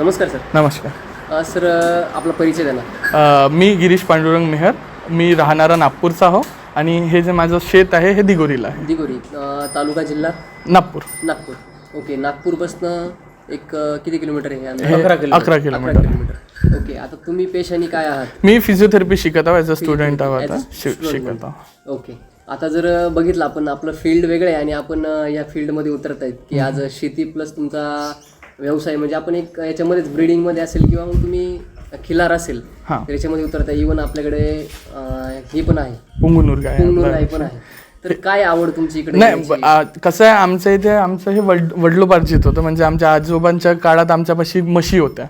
नमस्कार सर. नमस्कार. अ, सर आपला परिचय द्या ना. अ, मी गिरीश पांडुरंग मेहर. मी राहणारा नागपूरचा हो. आणि हे जे माझं शेत आहे हे दिगोरीला आहे. दिगोरी अ, तालुका जिल्हा? नागपूर. नागपूर. ओके नागपूरपासनं एक अ, किती किलोमीटर आहे? अंतर? हे अकरा अकरा किलोमीटर. किलोमीटर. ओके आता तुम्ही पेशाने काय आहात? मी फिजिओथेरपी शिकत आहो ॲज अ स्टुडंट आहो आता. शि-. शिकत आहो. ओके आता जर अ, बघितलं आपण आपलं फील्ड वेगळं आहे आणि आपण अ, या फील्डमध्ये उतरत आहेत की आज शेती प्लस तुमचा व्यवसाय म्हणजे आपण एक याच्यामध्येच ब्रिडिंगमध्ये असेल किंवा मग तुम्ही खिलार असेल हां. तर याच्यामध्ये उतरता इवन आपल्याकडे अ, हे पण आहे. पुंगुनूर पुंगनूर गाय पण आहे. तर काय आवड तुमची इकडे नाही यायची? ब- आ, कसं आहे आमचं इथे आमचं हे वड वडलोपार्जित होतं. म्हणजे आमच्या आजोबांच्या काळात आमच्यापाशी म्हशी होत्या.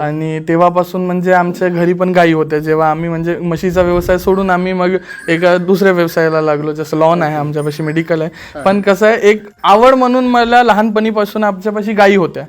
आणि तेव्हापासून म्हणजे आमच्या घरी पण गायी होत्या. जेव्हा आम्ही म्हणजे म्हशीचा व्यवसाय सोडून आम्ही मग एका दुसऱ्या व्यवसायाला लागलो जसं लॉन आहे आमच्यापाशी मेडिकल आहे. पण कसं आहे एक आवड म्हणून मला लहानपणीपासून आमच्यापाशी गायी होत्या.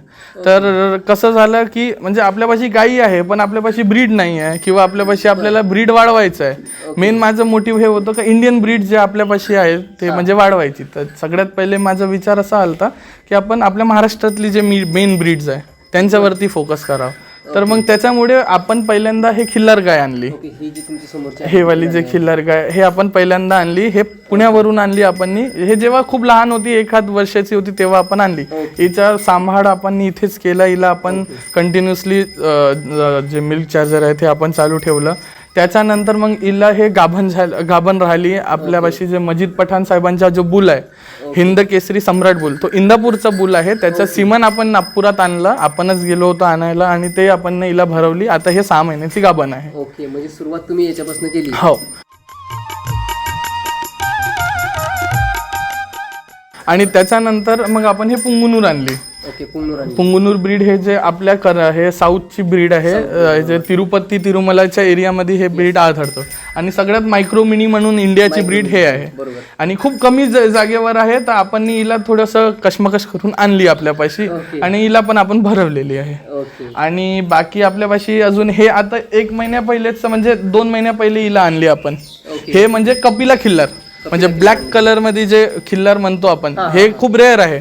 तर कसं झालं की म्हणजे आपल्यापाशी गायी आहे पण आपल्यापाशी ब्रीड नाही आहे किंवा आपल्यापाशी आपल्याला ब्रीड वाढवायचं आहे मेन माझं मोटिव्ह हे होतं का इंडियन ब्रीड जे आपल्यापाशी आहे ते म्हणजे वाढवायची. तर सगळ्यात पहिले माझा विचार असा आलता की आपण आपल्या महाराष्ट्रातली जे मी मेन ब्रीड्स आहे त्यांच्यावरती फोकस करावं. तर मग त्याच्यामुळे आपण पहिल्यांदा हे खिल्लार गाय आणली. ओके ही जी तुमची समोरची हे वाली जे खिल्लार गाय. हे आपण पहिल्यांदा आणली हे पुण्यावरून आणली आपण हे जेव्हा खूप लहान होती एखाद वर्षाची होती तेव्हा आपण आणली. हिचा सांभाळ आपण इथेच केला हिला आपण कंटिन्युअसली जे मिल्क चार्जर आहे ते आपण चालू ठेवलं. त्याच्यानंतर मग हिला हे गाभण झालं गाभण राहिली. आपल्यापाशी जे मजीद पठाण साहेबांचा जो बुल आहे हिंद केसरी सम्राट बुल तो इंदापूरचा बुल आहे. त्याचं सिमन आपण नागपुरात आणलं आपणच गेलो होतो आणायला आणि ते आपण हिला भरवली. आता हे सहा महिन्याची गाभण आहे. ओके म्हणजे सुरुवात तुम्ही याच्यापासून केली. हो. आणि त्याच्यानंतर मग आपण हे पुंगुनूर आणली. पुंगनूर ब्रीड हे जे आपल्या कर हे साऊथची ब्रीड आहे जे तिरुपती तिरुमलाच्या एरियामध्ये हे ब्रीड आढळतं. आणि सगळ्यात मायक्रो मिनी म्हणून इंडियाची ब्रीड हे आहे. आणि खूप कमी जागेवर आहे तर आपण हिला थोडंसं कशमकश करून आणली आपल्यापाशी. आणि हिला पण आपण भरवलेली आहे. आणि बाकी आपल्यापाशी अजून हे आता एक महिन्या पहिलेच म्हणजे दोन महिन्या पहिले हिला आणली आपण. हे म्हणजे कपिला खिल्लार. म्हणजे ब्लॅक कलरमध्ये जे खिल्लार म्हणतो आपण हे खूप रेअर आहे.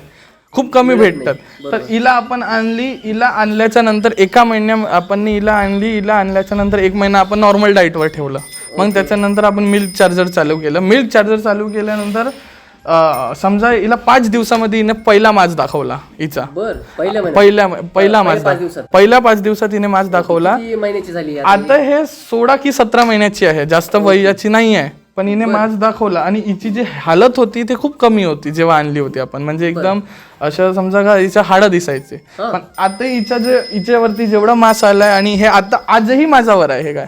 खूप कमी भेटतात. तर हिला आपण आणली हिला आणल्याच्या नंतर एका महिन्या आपण हिला आणली हिला आणल्याच्या नंतर एक महिना आपण नॉर्मल डाईटवर ठेवलं. मग त्याच्यानंतर आपण मिल्क चार्जर चालू केलं. मिल्क चार्जर चालू केल्यानंतर समजा हिला पाच दिवसामध्ये हिने पहिला माज दाखवला हिचा. बर पहिल्या पहिला माज. पहिल्या पाच दिवसात हिने माज दाखवला? आता हे सोळा की सतरा महिन्याची आहे जास्त वयाची नाही आहे पण हिने माज दाखवला आणि हिची जी हालत होती ते खूप कमी होती जेव्हा आणली होती आपण. म्हणजे एकदम असं समजा का हिच्या हाडं दिसायचे. पण आता हिच्या जे हिच्यावरती जेवढा मास आलाय आणि हे आता आजही माझावर आहे हे काय?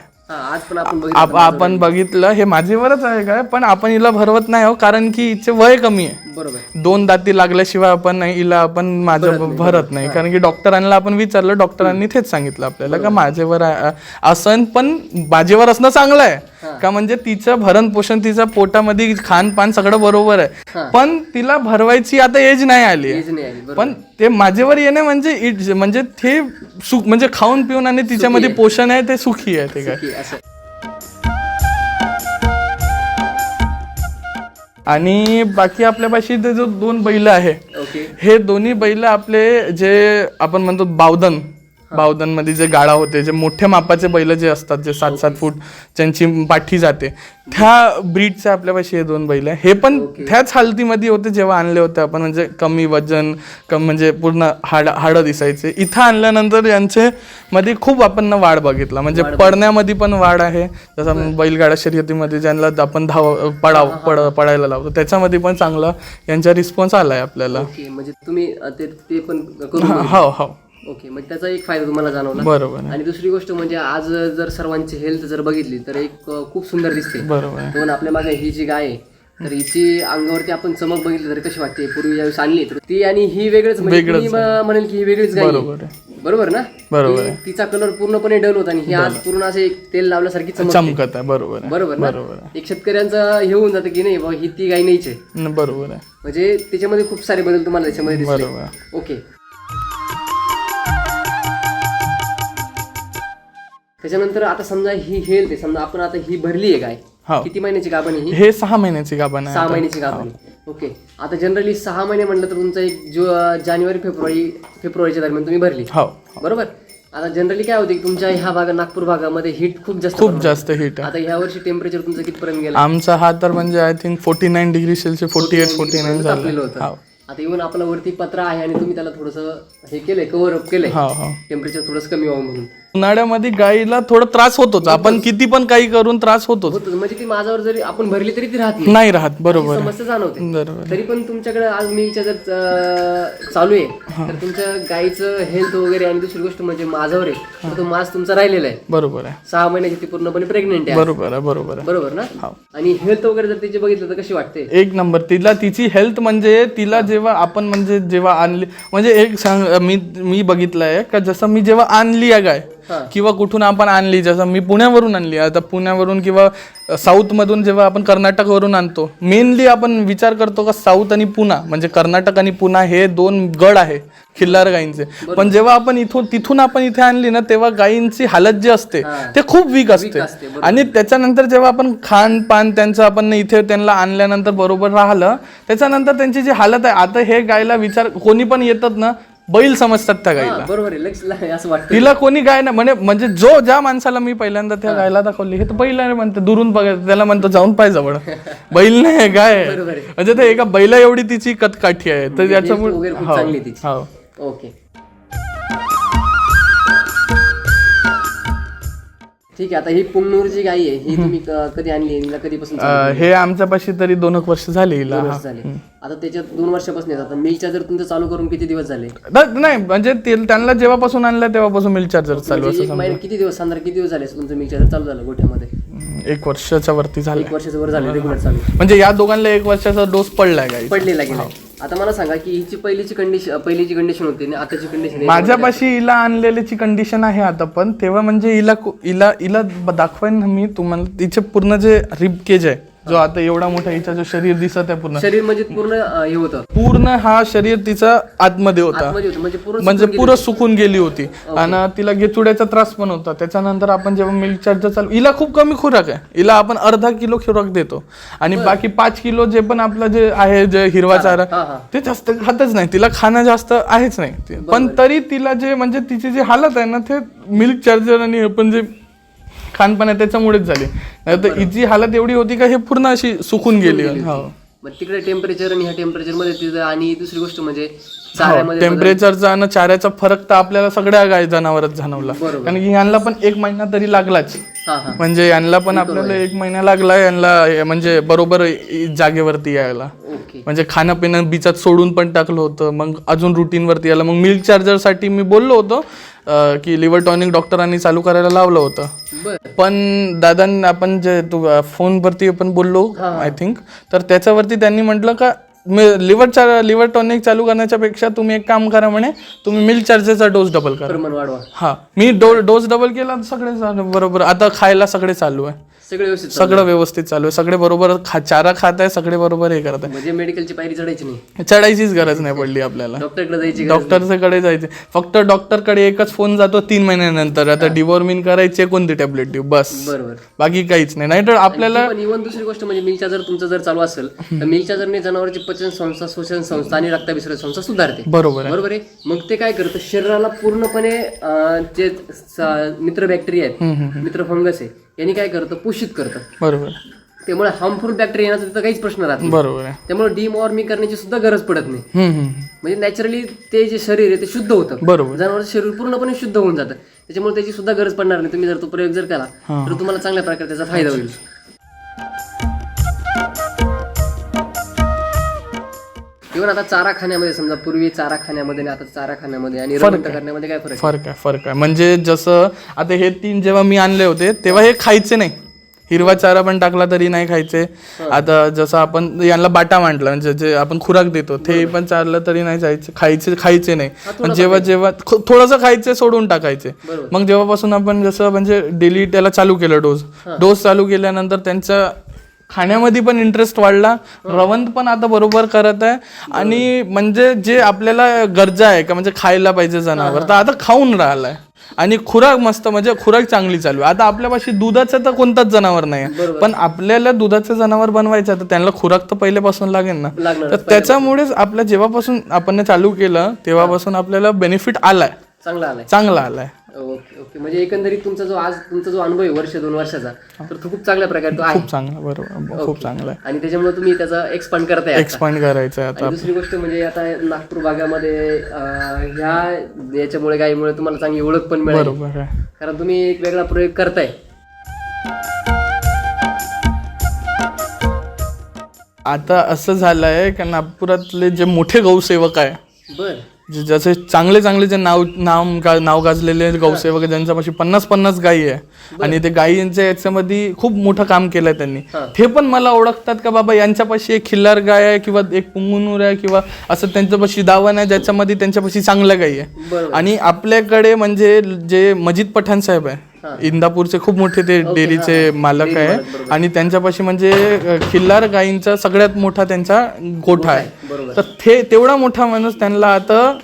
आपण बघितलं हे माझीवरच आहे काय? पण आपण हिला भरवत नाही हो कारण की हिचे वय कमी आहे. बरोबर. दोन दाती लागल्याशिवाय आपण नाही हिला आपण माझं भरत नाही कारण की डॉक्टरांना आपण विचारलं डॉक्टरांनी तेच सांगितलं आपल्याला का माझेवर असन पण माझेवर असणं चांगलं आहे. का म्हणजे तिचं भरण पोषण तिच्या पोटामध्ये खानपान सगळं बरोबर आहे. पण तिला भरवायची आता एज नाही आली. पण ते माझेवर येणे म्हणजे it- म्हणजे ते सुख म्हणजे खाऊन पिऊन आणि तिच्यामध्ये पोषण आहे ते सुखी आहे ते काय. आणि बाकी आपल्यापाशी ते जो दोन बैल आहे हे दोन्ही बैल आपले जे आपण म्हणतो बावधन बावधनमध्ये जे गाडा होते जे मोठ्या मापाचे बैल जे असतात जे सात सात फूट ज्यांची पाठी जाते. त्या ब्रीडचे आपल्यापाशी हे दोन बैल आहे हे पण त्याच हालतीमध्ये होते जेव्हा आणले होते आपण म्हणजे कमी वजन कम म्हणजे पूर्ण हाड हाडं दिसायचे. इथं आणल्यानंतर यांचे मध्ये खूप आपण वाढ बघितला. म्हणजे पडण्यामध्ये पण वाढ आहे. जसं बैलगाडा शर्यतीमध्ये ज्यांना आपण धाव पडाव पड पडायला लावतो त्याच्यामध्ये पण चांगला यांचा रिस्पॉन्स आलाय आपल्याला. म्हणजे तुम्ही ते पण. हो हो. ओके म्हणजे त्याचा एक फायदा तुम्हाला जाणवला. बरोबर आहे. आणि दुसरी गोष्ट म्हणजे आज जर सर्वांची हेल्थ जर बघितली तर एक अ, खूप सुंदर दिसते. बरोबर आहे. दोन आपल्या मागे ही जी गाय आहे तर हिची अंगावरती आपण चमक बघितली तर कशी वाटते? पूर्वी ज्यावेळेस आणली तर ती आणि ही वेगळंच म्हणजे मी म- म्हणेल की ही वेगळीच गाय आहे. बरोबर आहे. बरोबर ना? बरोबर ती- तिचा कलर पूर्णपणे डल होता आणि ही आज पूर्ण असे एक तेल लावल्यासारखी चमक चमकत आहे. बरोबर आहे. बरोबर ना? बरोबर आहे. एक शेतकऱ्यांचं हे होऊन जातं की नाही बाबा ही ती गाय नाहीच आहे. न- बरोबर आहे. म्हणजे त्याच्यामध्ये खूप सारे बदल तुम्हाला त्याच्यामध्ये दिसले. बरोबर आहे. ओके त्याच्यानंतर आता समजा ही हेल्थ आहे समजा आपण आता ही भरली आहे गाय. हो. किती महिन्याची गाभण आहे ही? हे सहा महिन्याची गाभण आहे सहा महिन्याची गाभण आहे. ओके. आता जनरली सहा महिने म्हटलं तर तुमचं एक जो जानेवारी फेब्रुवारी फेब्रुवारीच्या दरम्यान तुम्ही भरली. हो. बरोबर? आता जनरली काय होते की तुमच्या ह्या भागा नागपूर भागामध्ये हिट खूप जास्त खूप जास्त हिट आता ह्या वर्षी टेम्परेचर तुमचं कितपर्यंत गेलं? आमचा हा तर म्हणजे I think forty nine degree Celsius forty eight forty nine तापलेलं झालं होतं आता इव्हन आपला वरती पत्रा आहे आणि तुम्ही त्याला थोडस हे केलंय कव्हर अप केलंय. हा हा. टेम्परेचर थोडस कमी व्हावं म्हणून. उन्हाळ्यामध्ये गाईला थोडं त्रास होतोच. आपण किती पण काही करून त्रास होतोच. होतं म्हणजे ती माझ्यावर जरी आपण भरली तरी ती राहत नाही. नाही राहत बरोबर. आहे. समस्या जाणवते. बरोबर. तरी पण तुमच्याकडे आज मी विचार जर अं, चालू आहे तर तुमच्या गाईचं हेल्थ वगैरे आणि दुसरी गोष्ट म्हणजे माझ्यावर आहे तर तो मास तुमचा राहिलेला आहे. बरोबर आहे. सहा महिन्याची ती पूर्णपणे प्रेग्नेंट आहे बरोबर आहे बरोबर आहे. बरोबर ना? हो. आणि हेल्थ वगैरे जर तिची बघितलं तर कशी वाटते? एक नंबर. तिला तिची हेल्थ म्हणजे तिला जेव्हा आपण म्हणजे जेव्हा आणली म्हणजे एक सांग मी मी बघितलंय का जसं मी जेव्हा आणली आहे गाय. किंवा कुठून आपण आणली जसं मी पुण्यावरून आणली आता पुण्यावरून किंवा साऊथ मधून जेव्हा आपण कर्नाटकवरून आणतो मेनली आपण विचार करतो का साऊथ आणि पुणा म्हणजे कर्नाटक आणि पुणा हे दोन गड आहे खिल्लार गायींचे पण जेव्हा आपण इथून तिथून आपण इथे आणली ना तेव्हा गायींची हालत जी असते. ते खूप वीक असते. आणि त्याच्यानंतर जेव्हा आपण खान पान त्यांचं आपण इथे त्यांना आणल्यानंतर बरोबर राहिलं त्याच्यानंतर त्यांची जी हालत आहे आता हे गायला विचार कोणी पण येतात ना बैल समजतात त्या गायीला हा, बरोबर आहे. लक्ष ला- असं वाटतं. तिला कोणी गाय नाही म्हणजे म्हणजे जो ज्या माणसाला मी पहिल्यांदा त्या गायला दाखवली हे तर बैल आहे म्हणते दुरून बघायचं त्याला म्हणतो जाऊन पाय जवळ. बैल नाही गाय आहे. बरोबर आहे. म्हणजे ते एका बैला एवढी तिची कटकाठी आहे. तर वगैरे याच्यामुळे खूप चांगली आहे तिची. हो. ओके. ठीक आहे आता ही पुंगनूर जी गाई आहे ही तुम्ही क- कधी आणली आहे? हिला कधीपासून अं, हे आमच्यापाशी तरी दोन एक वर्ष झाली हिला झाले. आता त्याच्यात दोन वर्षापासून येतात. मिलच्या जर तुमचं चालू करून किती दिवस झाले? द- नाही म्हणजे ते- त्यांना जेव्हापासून आणलं तेव्हापासून मिल चार्जर चालू म्हणजे असं एक महिना किती दिवस साधारण किती दिवस झाले तुमचं मिलच्या जर चालू झालं गोठ्यामध्ये? समजा. एक वर्षाच्या वरती झालं. एक वर्षाचं वर झालं रेग्युलर चालू. म्हणजे या दोघांना एक वर्षाचा डोस पडलाय पडलेला गेला आता मला सांगा की हिची पहिलीची कंडिशन पहिलीची कंडिशन होती आणि आताची कंडिशन माझ्यापाशी हिला आणलेल्याची कंडिशन आहे आता पण तेव्हा म्हणजे हिला इला हिला हिला दाखवेन मी तुम्हाला. तिचे पूर्ण जे रिब केज आहे जो आता एवढा मोठा हिचा जो शरीर दिसत आहे पूर्ण. शरीर म्हणजे पूर्ण अं, हे होतं. पूर्ण हा शरीर तिचा आतमध्ये होता. आतमध्ये होतं. म्हणजे पूर्ण म्हणजे सुकून गेली. होती. आणि तिला गेचुड्याचा त्रास पण होता. त्याच्यानंतर आपण जेव्हा मिल्क चार्जर चालू हिला खूप कमी खुराक आहे. हिला आपण अर्धा किलो खुराक देतो. आणि बाकी पाच किलो जे पण आपलं जे आहे जे हिरवा चारा हा हा. ते जास्त खातच नाही. तिला खाणं जास्त आहेच नाही. ते. पण तरी तिला जे म्हणजे तिची जी हालत आहे ना ते मिल्क चार्जर आणि आपण जे खानपान आहे त्याच्यामुळेच झाली. नाही तर हिची हालत एवढी होती का हे पूर्ण अशी सुकून गेली. हो. मग तिकडे टेम्परेचर आणि ह्या टेम्परेचरमध्ये तिथं आणि दुसरी गोष्ट म्हणजे चाऱ्यामध्ये टेम्परेचरचा आणि चाऱ्याचा फरक तर आपल्याला सगळ्या गाय जनावरच जाणवला. बरोबर. कारण की यांना पण एक महिना तरी लागलाच. हा हा. म्हणजे यांना पण आपल्याला एक महिना लागला यांना हे म्हणजे बरोबर इ- जागेवरती यायला. ओके. म्हणजे खाणं पिणं बिचात सोडून पण टाकलं होतं. मग अजून रुटीनवरती आलं मग मिल्क चार्जरसाठी मी बोललो होतो अं, की लिव्हर टॉनिक डॉक्टरांनी चालू करायला लावलं होतं. बर. पण दादां आपण जे तू फोनवरती आपण बोललो आय थिंक तर त्याच्यावरती त्यांनी म्हटलं का लिव्हर चार लिव्हर टॉनिक चालू करण्याच्या पेक्षा तुम्ही एक काम करा म्हणे तुम्ही मिल्क चार्जरचा डोस डबल करा. प्रमाण वाढवा. हा मी डो डोस डबल केला सगळे बरोबर. आता खायला सगळे चालू आहे. सगळे व्यवस्थित चालू. सगळं व्यवस्थित चालू आहे. सगळे बरोबर खा चारा खात आहे सगळे बरोबर हे करत म्हणजे मेडिकलची पायरी चढायची नाही. आहे चढायचीच गरज नाही पडली आपल्याला. डॉक्टरकडे जायची डॉक्टरकडे जायचे. फक्त डॉक्टरकडे एकच फोन जातो तीन महिन्यानंतर. आता डिवॉर्मिन करायचे कोणती टॅबलेट देऊ? बस. बरोबर. बाकी काहीच नाही. नाहीतर आपल्याला पण इव्हन दुसरी गोष्ट म्हणजे मिल्क चार्जर तुमचं जर चालू असेल तर मिल्क चार्जरने जनावरची पचन संस्था श्वसन संस्था आणि रक्ताभिसरण संस्था सुधारते. बरोबर आहे. बरोबर आहे? मग ते काय करतं? शरीराला पूर्णपणे जे मित्र बॅक्टेरिया आहेत मित्र फंगस आहे यांनी काय करतं? पोषित करतं. बरोबर. त्यामुळे हार्मफुल बॅक्टेरिया येण्याचा तिथं काहीच प्रश्न राहत नाही. बरोबर आहे. त्यामुळे डिमॉर्मिंग करण्याची सुद्धा गरज पडत नाही. हम्म, हम्म. म्हणजे नॅचरली ते जे शरीर आहे ते शुद्ध होतं. बरोबर. जनावरचं शरीर पूर्णपणे शुद्ध होऊन जातं. त्याच्यामुळे त्याची सुद्धा गरज पडणार नाही. तुम्ही जर तो प्रयोग जर केला तर तुम्हाला चांगल्या प्रकारे त्याचा फायदा होईल. इव्हन आता चारा खाण्यामध्ये समजा पूर्वी चारा खाण्यामध्ये आणि आता चारा खाण्यामध्ये आणि रवंथ करण्यामध्ये काय फरक? फरक आहे फरक आहे. म्हणजे जसं आता हे तीन जेव्हा मी आणले होते तेव्हा हे खायचे नाही. हिरवा चारा पण टाकला तरी नाही खायचे. आता जसं आपण यांना बाटा मांडला म्हणजे जे आपण खुराक देतो ते पण चारलं तरी नाही जायचे खायचे खायचे नाही. पण जेव्हा जेव्हा थोडस खायचे सोडून टाकायचे. बरोबर. मग जेव्हापासून आपण जसं म्हणजे डेली त्याला चालू केलं डोस. डोस चालू केल्यानंतर त्यांच्या खाण्यामध्ये पण इंटरेस्ट वाढला. रवंत पण आता बरोबर करत आहे. आणि म्हणजे जे आपल्याला गरजा आहे का म्हणजे खायला पाहिजे जनावर तर आता खाऊन राहिलाय. आणि खुराक मस्त म्हणजे खुराक चांगली चालू आहे. आता आपल्यापाशी दुधाचं तर कोणताच जनावर नाही. पण आपल्याला दुधाचं जनावर बनवायचं तर त्यांना खुराक तर पहिल्यापासून लागेल ना. तर त्याच्यामुळेच आपल्या जेव्हापासून आपण हे चालू केलं तेव्हापासून आपल्याला बेनिफिट आलाय. चांगला आलाय. चांगला आलाय. Okay okay. म्हणजे एकंदरीत तुमचा जो आज तुमचा जो अनुभव आहे वर्ष दोन वर्षाचा तर तो खूप चांगल्या प्रकारे तो आहे. खूप चांगला बरोबर. खूप चांगला आहे. आणि त्याच्यामुळे तुम्ही त्याचा एक्सपांड करताय. एक्सपांड करायचं आहे आता. दुसरी गोष्ट म्हणजे आता नागपूर भागामध्ये ह्या याच्यामुळे गायीमुळे तुम्हाला चांगली ओळख पण मिळाली. बरोबर कारण तुम्ही एक वेगळा प्रयोग करताय. आता असं झालं आहे का नागपुरातले जे मोठे गौसेवक आहे बर. जसे चांगले चांगले जे नाव नाव गा- नाव गाजलेले गौसेवक आहे, ज्यांच्यापाशी पन्नास पन्नास गायी आहे. आणि ते गायींच्या याच्यामध्ये खूप मोठं काम केलंय त्यांनी. ते पण मला ओळखतात का बाबा? यांच्यापाशी एक खिल्लार गाय आहे किंवा एक पुंगुनूर आहे किंवा असं त्यांच्यापाशी दावण आहे ज्याच्यामध्ये त्यांच्यापाशी चांगल्या गायी आहे. आणि आपल्याकडे म्हणजे जे मजीद पठाण साहेब आहे इंदापूरचे खूप मोठे ते डेअरीचे मालक आहे. आणि त्यांच्यापाशी म्हणजे खिल्लार गायींचा सगळ्यात मोठा त्यांचा गोठा आहे. तर ते तेवढा मोठा माणूस त्यांना आता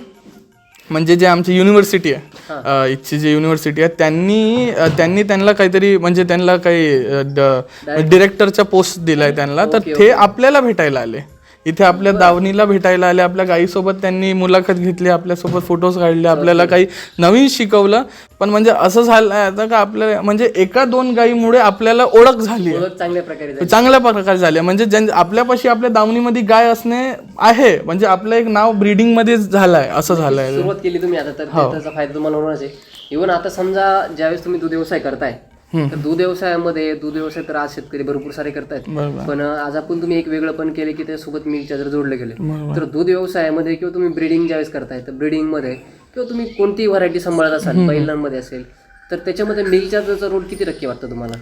म्हणजे जे आमची युनिव्हर्सिटी आहे इथची जी युनिव्हर्सिटी आहे त्यांनी त्यांनी त्यांना काहीतरी म्हणजे त्यांना काही डिरेक्टरचा पोस्ट दिलाय त्यांना. तर ते आपल्याला भेटायला आले. इथे आपल्या दावणीला भेटायला आले आपल्या गाईसोबत त्यांनी मुलाखत घेतली आपल्यासोबत फोटोज काढले आपल्याला काही नवीन शिकवलं. पण म्हणजे असं झालं आता का आपल्याला म्हणजे एका दोन गायीमुळे आपल्याला ओळख झाली ओळख चांगल्या प्रकारे झाली. चांगल्या प्रकारे झाले म्हणजे ज्यां आपल्यापाशी आपल्या दावणीमध्ये गाय असणे आहे. म्हणजे आपलं एक नाव ब्रीडिंगमध्ये झालंय असं झालंय. सुरुवात केली तुम्ही आता तर हो. त्याचा फायदा तुम्हाला होणारच आहे. इव्हन आता समजा ज्यावेळेस तुम्ही दूध व्यवसाय करताय तर दूध व्यवसायामध्ये दूध व्यवसाय तर आज शेतकरी भरपूर सारे करतायत. पण आज आपण तुम्ही एक वेगळं पण केले की त्यासोबत मिल्क चार्जर जोडले गेले तर दूध व्यवसायामध्ये किंवा तुम्ही ब्रीडिंग ज्यावेळेस करताय तर ब्रीडिंगमध्ये किंवा तुम्ही कोणतीही व्हरायटी सांभाळत असाल बैलांमध्ये असेल तर त्याच्यामध्ये मिल्क चार्जरचा रोल किती टक्के वाटतं तुम्हाला?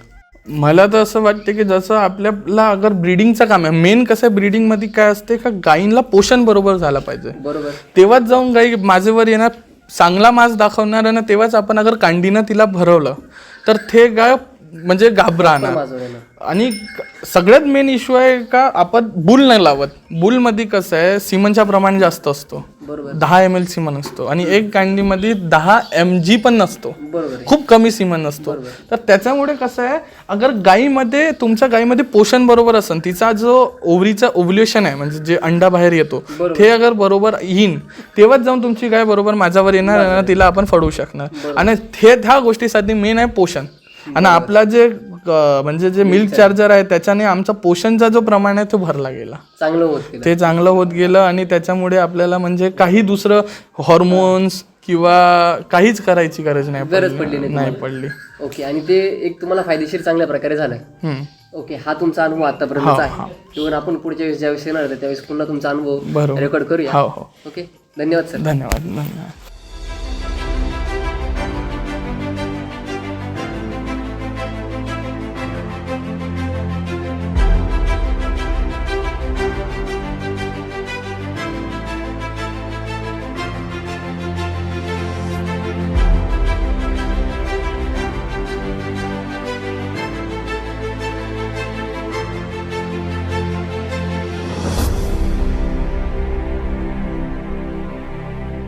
मला तर असं वाटतं की जसं आपल्याला अगर ब्रीडिंगचं काम आहे मेन कसं आहे ब्रीडिंगमध्ये काय असते का गायींना पोषण बरोबर झालं पाहिजे. बरोबर. तेव्हाच जाऊन गाई माझ्यावर येणार चांगला मांस दाखवणार ना तेव्हाच आपण अगर कांडीनं तिला भरवलं तर ते गाय म्हणजे घाबराणार ना आणि सगळ्यात मेन इश्यू आहे का आपण बुल नाही लावत. बुलमध्ये कसं आहे सिमनच्या प्रमाण जास्त असतो. दहा एम एल सिमन असतो. आणि एक कांडीमध्ये दहा एम जी पण नसतो. खूप कमी सिमन असतो तर त्याच्यामुळे कसं आहे अगर गायीमध्ये तुमच्या गायीमध्ये पोषण बरोबर असेल तिचा जो ओव्हरीचा ओव्ह्युलेशन आहे म्हणजे जे अंडा बाहेर येतो ते अगर बरोबर येईन तेव्हाच जाऊन तुमची गाय बरोबर माझ्यावर येणार तिला आपण फडवू शकणार. आणि हे ह्या गोष्टीसाठी मेन आहे पोषण. आणि आपला जे म्हणजे जे मिल्क चार्जर आहे त्याच्याने आमचा पोषणचा जो प्रमाण आहे तो भरला गेला. चांगलं होत ते चांगलं होत गेलं आणि त्याच्यामुळे आपल्याला म्हणजे काही दुसरं हॉर्मोन्स किंवा काहीच करायची गरज नाही गरज पडली. नाही पडली. ओके आणि ते एक तुम्हाला फायदेशीर चांगल्या प्रकारे झालाय. ओके हा तुमचा अनुभव आतापर्यंतचा आहे. इव्हन आपण पुढच्या वेळेस ज्यावेळेस येणार आहे त्यावेळेस पुन्हा तुमचा अनुभव रेकॉर्ड करूया. हो हो. ओके धन्यवाद सर. धन्यवाद धन्यवाद.